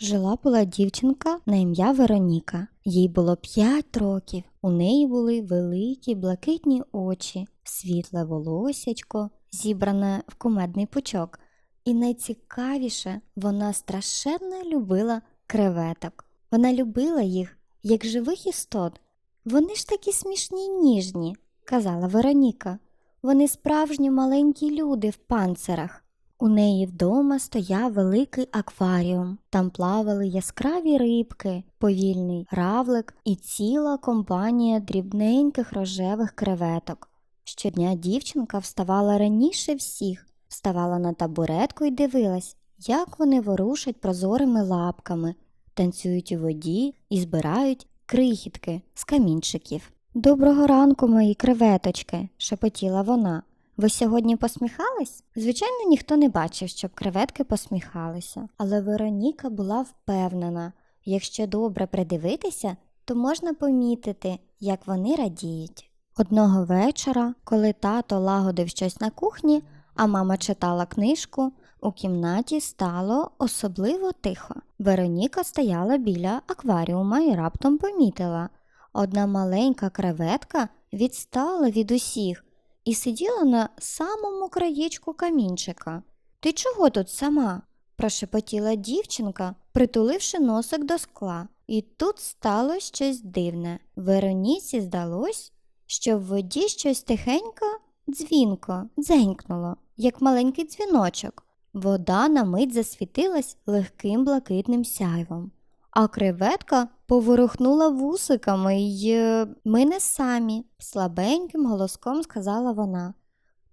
Жила була дівчинка на ім'я Вероніка. Їй було 5 років. У неї були великі блакитні очі, світле волосячко, зібране в кумедний пучок. І найцікавіше, вона страшенно любила креветок. Вона любила їх як живих істот. Вони ж такі смішні й ніжні, казала Вероніка. Вони справжні маленькі люди в панцирах. У неї вдома стояв великий акваріум. Там плавали яскраві рибки, повільний равлик і ціла компанія дрібненьких рожевих креветок. Щодня дівчинка вставала раніше всіх, вставала на табуретку і дивилась, як вони ворушать прозорими лапками, танцюють у воді і збирають крихітки з камінчиків. Доброго ранку, мої креветочки, шепотіла вона. Ви сьогодні посміхались? Звичайно, ніхто не бачив, щоб креветки посміхалися, але Вероніка була впевнена, якщо добре придивитися, то можна помітити, як вони радіють. Одного вечора, коли тато лагодив щось на кухні, а мама читала книжку, у кімнаті стало особливо тихо. Вероніка стояла біля акваріума і раптом помітила. Одна маленька креветка відстала від усіх і сиділа на самому краєчку камінчика. Ти чого тут сама? прошепотіла дівчинка, притуливши носик до скла. І тут стало щось дивне. Вероніці здалось, що в воді щось тихенько, дзвінко, дзенькнуло, як маленький дзвіночок. Вода на мить засвітилась легким блакитним сяйвом. А креветка поворухнула вусиками й е, ми не самі, слабеньким голоском сказала вона.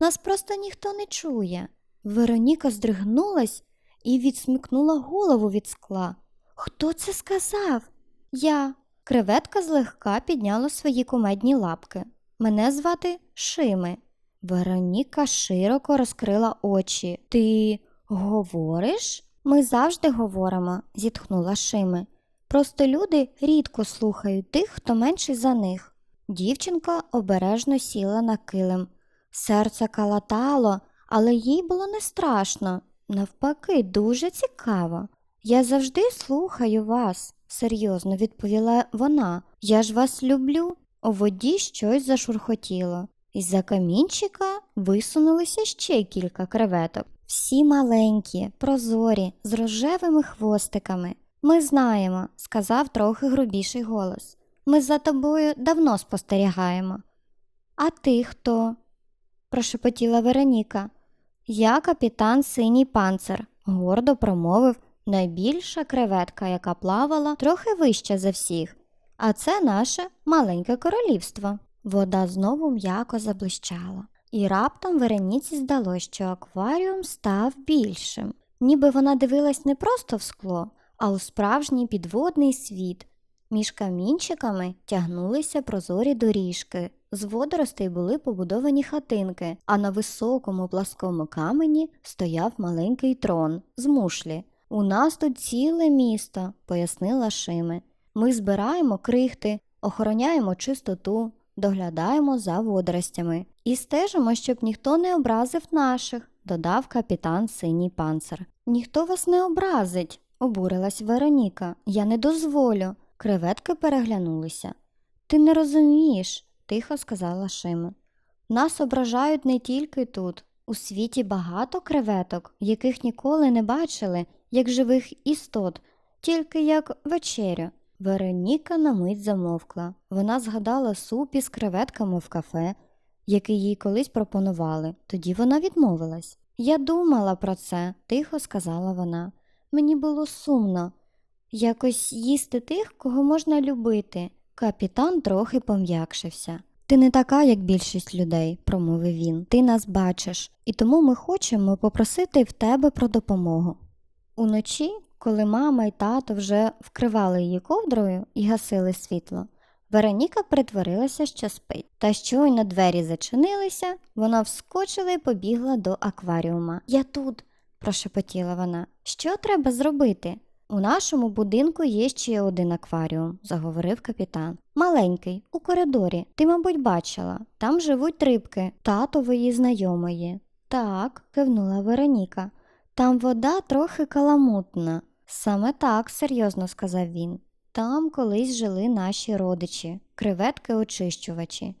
Нас просто ніхто не чує. Вероніка здригнулась і відсмикнула голову від скла. Хто це сказав? Я. Креветка злегка підняла свої кумедні лапки. Мене звати Шими. Вероніка широко розкрила очі. Ти говориш? Ми завжди говоримо, зітхнула Шими. Просто люди рідко слухають тих, хто менший за них. Дівчинка обережно сіла на килим. Серце калатало, але їй було не страшно. Навпаки, дуже цікаво. Я завжди слухаю вас, серйозно відповіла вона. Я ж вас люблю. У воді щось зашурхотіло. Із-за камінчика висунулися ще кілька креветок. Всі маленькі, прозорі, з рожевими хвостиками. Ми знаємо, сказав трохи грубіший голос. Ми за тобою давно спостерігаємо. А ти хто? прошепотіла Вероніка. Я капітан синій панцир, гордо промовив найбільша креветка, яка плавала трохи вище за всіх. А це наше маленьке королівство. Вода знову м'яко заблищала, і раптом Вероніці здалося, що акваріум став більшим, ніби вона дивилась не просто в скло, а у справжній підводний світ. Між камінчиками тягнулися прозорі доріжки, з водоростей були побудовані хатинки, а на високому пласкому камені стояв маленький трон з мушлі. У нас тут ціле місто, пояснила Шими. Ми збираємо крихти, охороняємо чистоту, доглядаємо за водоростями і стежимо, щоб ніхто не образив наших, додав капітан синій панцир. Ніхто вас не образить, обурилась Вероніка. Я не дозволю. Креветки переглянулися. Ти не розумієш, тихо сказала Шима. Нас ображають не тільки тут. У світі багато креветок, яких ніколи не бачили, як живих істот, тільки як вечерю. Вероніка на мить замовкла. Вона згадала суп із креветками в кафе, який їй колись пропонували. Тоді вона відмовилась. Я думала про це, тихо сказала вона. Мені було сумно. Якось їсти тих, кого можна любити. Капітан трохи пом'якшився. Ти не така, як більшість людей, промовив він. Ти нас бачиш, і тому ми хочемо попросити в тебе про допомогу. Уночі, коли мама й тато вже вкривали її ковдрою і гасили світло, Вероніка притворилася, що спить. Та щойно двері зачинилися, вона вскочила і побігла до акваріума. Я тут, прошепотіла вона. Що треба зробити? У нашому будинку є ще один акваріум, заговорив капітан. Маленький, у коридорі. Ти, мабуть, бачила. Там живуть рибки, татової знайомої. Так, кивнула Вероніка. Там вода трохи каламутна. Саме так, серйозно сказав він. Там колись жили наші родичі, креветки очищувачі.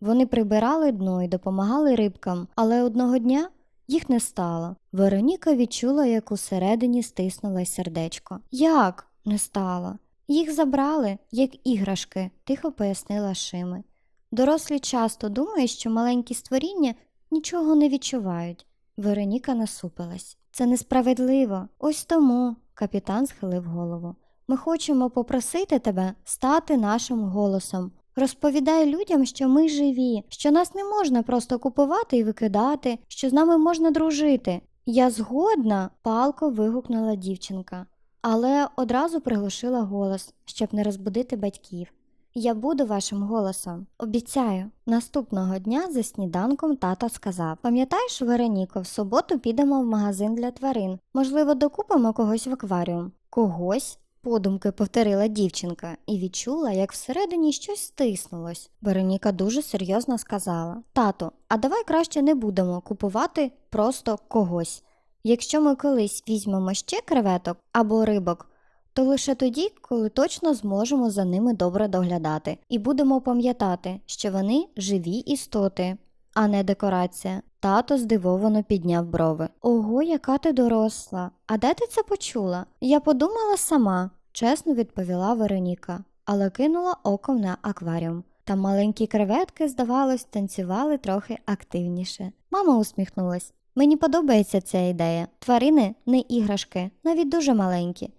Вони прибирали дно і допомагали рибкам, але одного дня їх не стало. Вероніка відчула, як усередині стиснулось сердечко. Як не стало? Їх забрали, як іграшки, тихо пояснила Шими. Дорослі часто думають, що маленькі створіння нічого не відчувають. Вероніка насупилась. Це несправедливо. Ось тому, капітан схилив голову. Ми хочемо попросити тебе стати нашим голосом. Розповідай людям, що ми живі, що нас не можна просто купувати і викидати, що з нами можна дружити. Я згодна, палко вигукнула дівчинка, але одразу приглушила голос, щоб не розбудити батьків. Я буду вашим голосом, обіцяю. Наступного дня за сніданком тато сказав: Пам'ятаєш, Вероніко, в суботу підемо в магазин для тварин. Можливо, докупимо когось в акваріум. Когось? Подумки повторила дівчинка і відчула, як всередині щось стиснулось. Вероніка дуже серйозно сказала: Тату, а давай краще не будемо купувати просто когось. Якщо ми колись візьмемо ще креветок або рибок, то лише тоді, коли точно зможемо за ними добре доглядати, і будемо пам'ятати, що вони живі істоти, а не декорація. Тато здивовано підняв брови. Ого, яка ти доросла. А де ти це почула? Я подумала сама, чесно відповіла Вероніка, але кинула оком на акваріум. Там маленькі креветки, здавалось, танцювали трохи активніше. Мама усміхнулась. Мені подобається ця ідея. Тварини не іграшки, навіть дуже маленькі.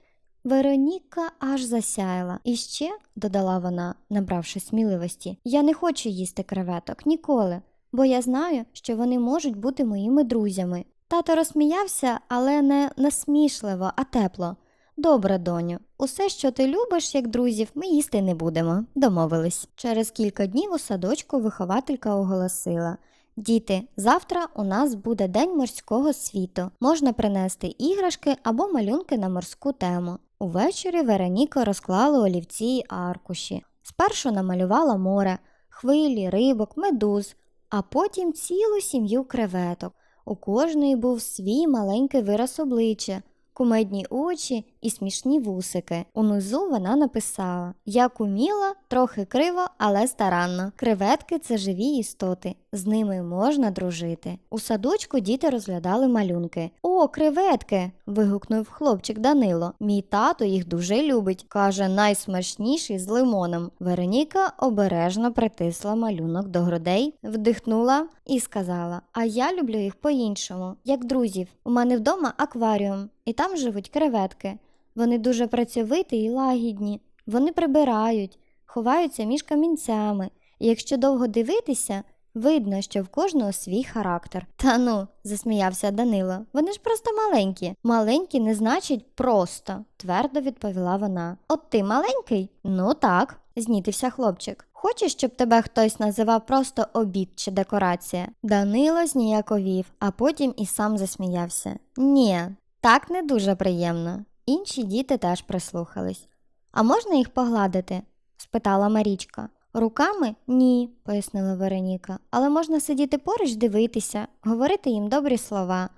Вероніка аж засяяла. І ще, додала вона, набравши сміливості, я не хочу їсти креветок ніколи, бо я знаю, що вони можуть бути моїми друзями. Тато розсміявся, але не насмішливо, а тепло. Добре, доню, усе, що ти любиш, як друзів, ми їсти не будемо, домовились. Через кілька днів у садочку вихователька оголосила. Діти, завтра у нас буде День морського світу. Можна принести іграшки або малюнки на морську тему. Увечері Вероніка розклала олівці й аркуші. Спершу намалювала море, хвилі, рибок, медуз, а потім цілу сім'ю креветок. У кожної був свій маленький вираз обличчя, кумедні очі і смішні вусики. Унизу вона написала Як уміла, трохи криво, але старанно. Креветки це живі істоти, з ними можна дружити. У садочку діти розглядали малюнки. О, креветки. вигукнув хлопчик Данило. Мій тато їх дуже любить. каже, найсмачніший з лимоном. Вероніка обережно притисла малюнок до грудей, вдихнула і сказала: А я люблю їх по-іншому, як друзів. У мене вдома акваріум, і там живуть креветки. Вони дуже працьовиті і лагідні. Вони прибирають, ховаються між камінцями, і якщо довго дивитися, видно, що в кожного свій характер. Та ну, засміявся Данило, вони ж просто маленькі. Маленькі не значить просто, твердо відповіла вона. От ти маленький? Ну так, знітився хлопчик. Хочеш, щоб тебе хтось називав просто обід чи декорація? Данило зніяковів, а потім і сам засміявся. Ні, так не дуже приємно. Інші діти теж прислухались. А можна їх погладити? спитала Марічка. Руками ні, пояснила Вероніка, але можна сидіти поруч, дивитися, говорити їм добрі слова.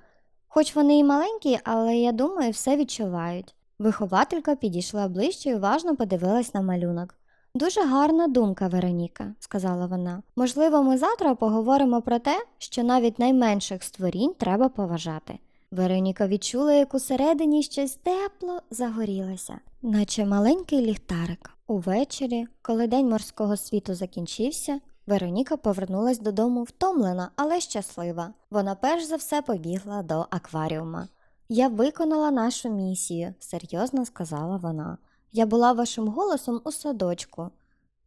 Хоч вони і маленькі, але я думаю, все відчувають. Вихователька підійшла ближче і уважно подивилась на малюнок. Дуже гарна думка, Вероніка, сказала вона. Можливо, ми завтра поговоримо про те, що навіть найменших створінь треба поважати. Вероніка відчула, як усередині щось тепло загорілося, наче маленький ліхтарик. Увечері, коли день морського світу закінчився, Вероніка повернулась додому втомлена, але щаслива. Вона перш за все побігла до акваріума. Я виконала нашу місію, серйозно сказала вона. Я була вашим голосом у садочку.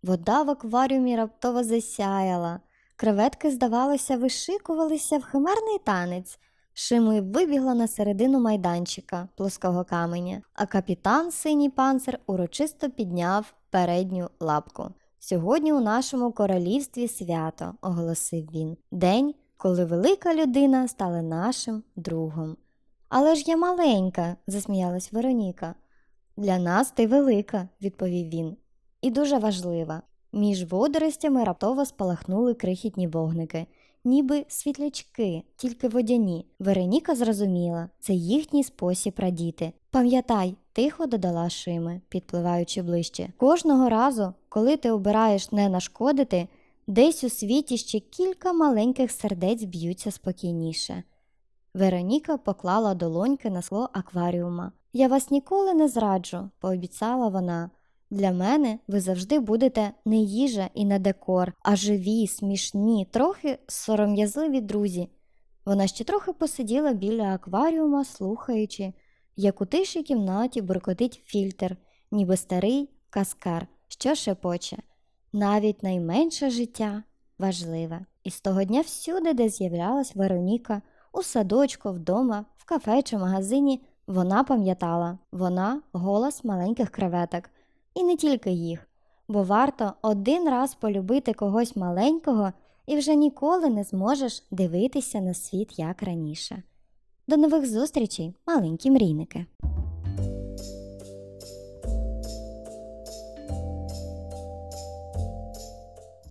Вода в акваріумі раптово засяяла. Креветки, здавалося, вишикувалися в химерний танець. Шими вибігла на середину майданчика плоского каменя, а капітан синій панцир урочисто підняв передню лапку. Сьогодні у нашому королівстві свято, оголосив він, день, коли велика людина стала нашим другом. Але ж я маленька, засміялась Вероніка. Для нас ти велика, відповів він, і дуже важлива. Між водоростями раптово спалахнули крихітні вогники ніби світлячки, тільки водяні. Вероніка зрозуміла, це їхній спосіб радіти. Пам'ятай, тихо додала Шими, підпливаючи ближче. Кожного разу, коли ти обираєш не нашкодити, десь у світі ще кілька маленьких сердець б'ються спокійніше. Вероніка поклала долоньки на скло акваріума. Я вас ніколи не зраджу, пообіцяла вона. Для мене ви завжди будете не їжа і не декор, а живі, смішні, трохи сором'язливі друзі. Вона ще трохи посиділа біля акваріума, слухаючи, як у тишій кімнаті буркотить фільтр, ніби старий каскар, що шепоче. Навіть найменше життя важливе. І з того дня всюди, де з'являлась Вероніка, у садочку, вдома, в кафе чи магазині, вона пам'ятала, вона голос маленьких креветок. І не тільки їх, бо варто один раз полюбити когось маленького і вже ніколи не зможеш дивитися на світ як раніше. До нових зустрічей, маленькі мрійники!